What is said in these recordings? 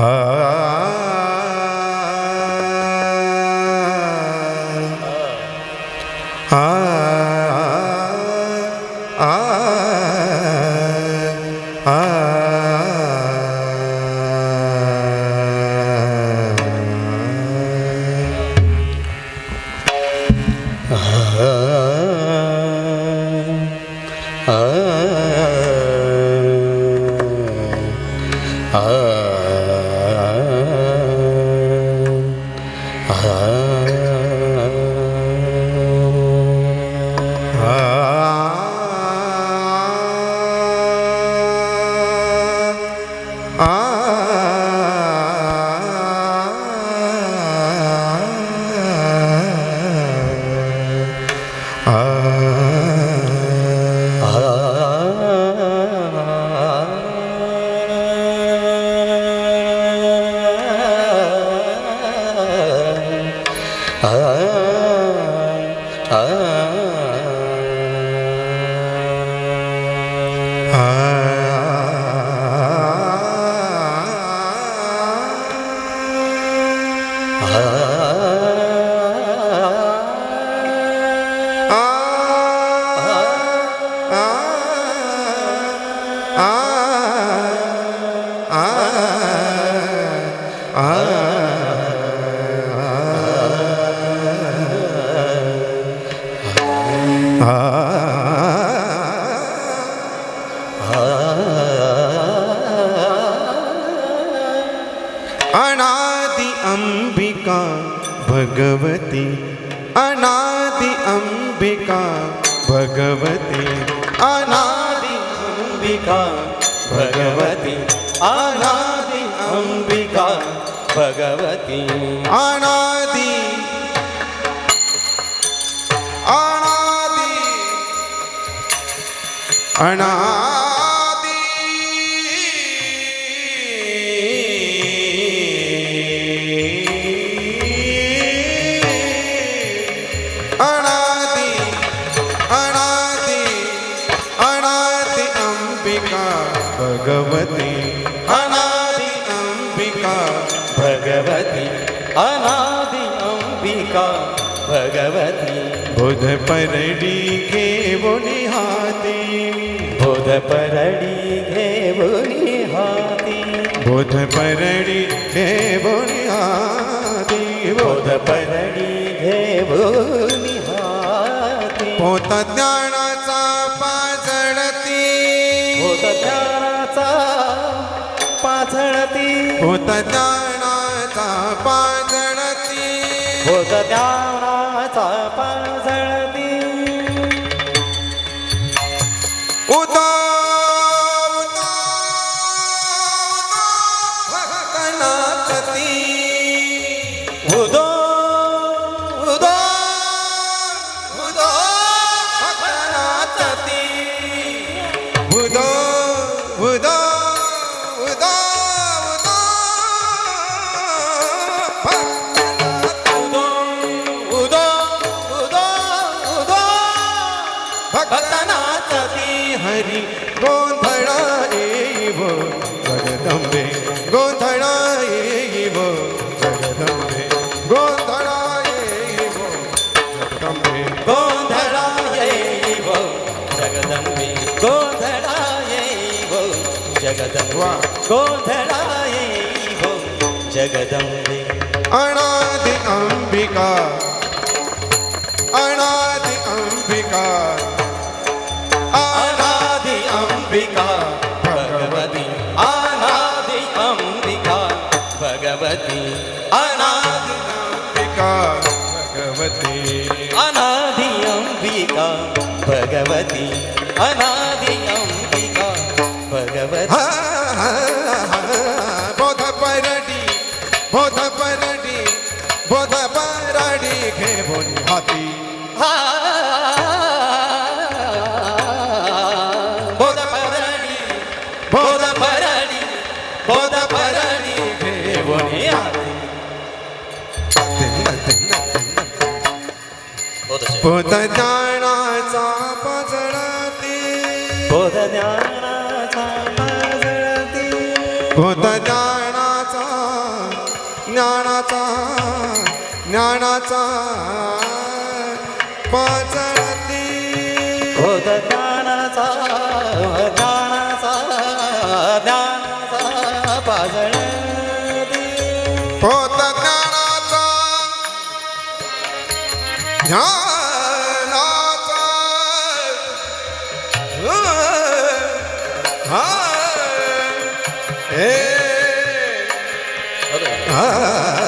Ah Ah. Bhagwati अनादि अम्बिका भगवती। अनादि। अनादि। अना बुध परडी घेऊनी हाती. बोध परडी घेऊनी हाती. बुध परडी घेऊनी हाती. बोध परडी घेऊनी हाती. पोत ज्ञानाचा पाजळती बोध ज्ञानाचा पाझळती पोत ज्ञानाचा पाजळती बोध ज्ञानाचा O dó हरी गोंधळा येईव जगदंबे गोंधळा येईव जगदंबे गोंधळा येईव जगदंबे गोंधळा येईव जगदंबे गोंधळा येईव जगदंबा वा. गोंधळा येईव जगदंबे अनादि अंबिका अनादि अंबिका अम्बिका भगवती अनादि अम्बिका भगवती अनादि अम्बिका भगवती अनादि अम्बिका भगवती अनादि बोध ज्ञानाचा पजळती. बोध ज्ञानाचा पाजळती. बोध ज्ञानाचा ज्ञानाचा ज्ञानाचा पाचळती बोध ज्ञानाचा ज्ञानाचा ज्ञानाचा पाजळ होत ज्ञानाचा ज्ञानाचा Ah.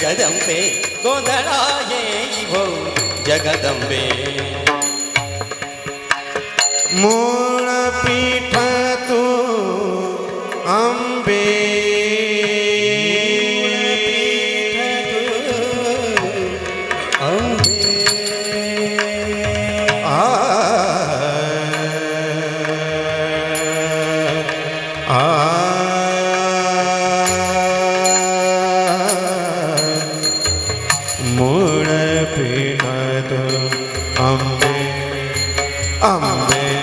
जगदंबे गोंधळा येईवो जगदंबे मूळ पी મૂળ પીન અંબે અંબે.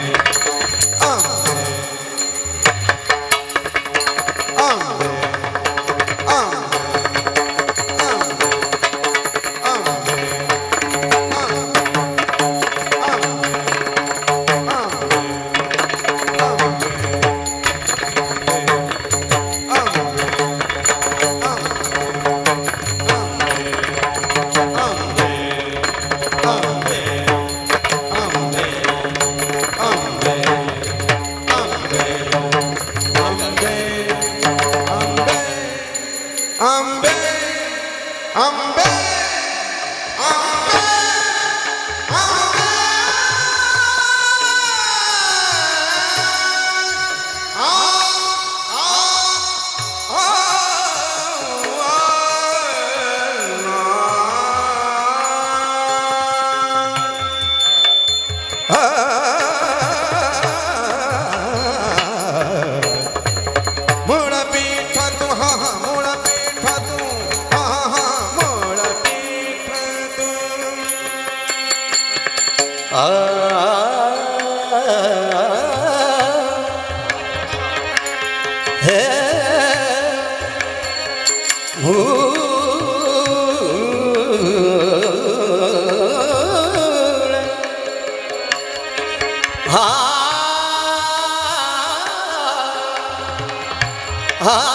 હા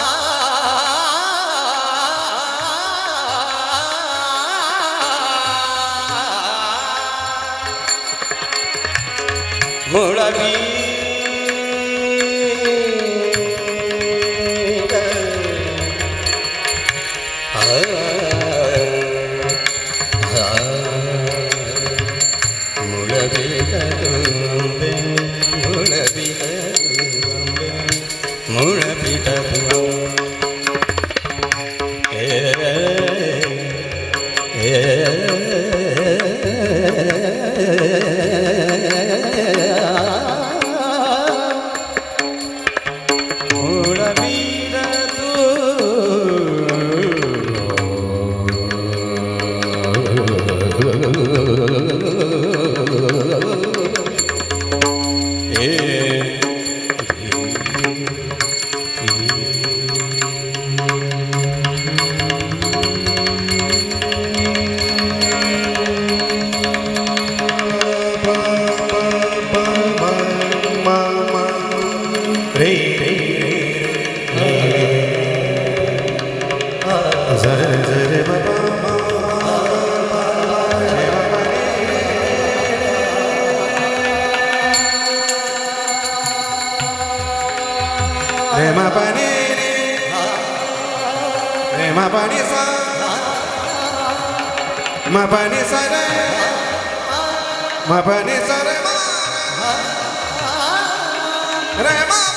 ಮುಳಗಿ ma pa ni ni re ma pa ni sa ma pa ni sa re ma pa ni sa re ma re ma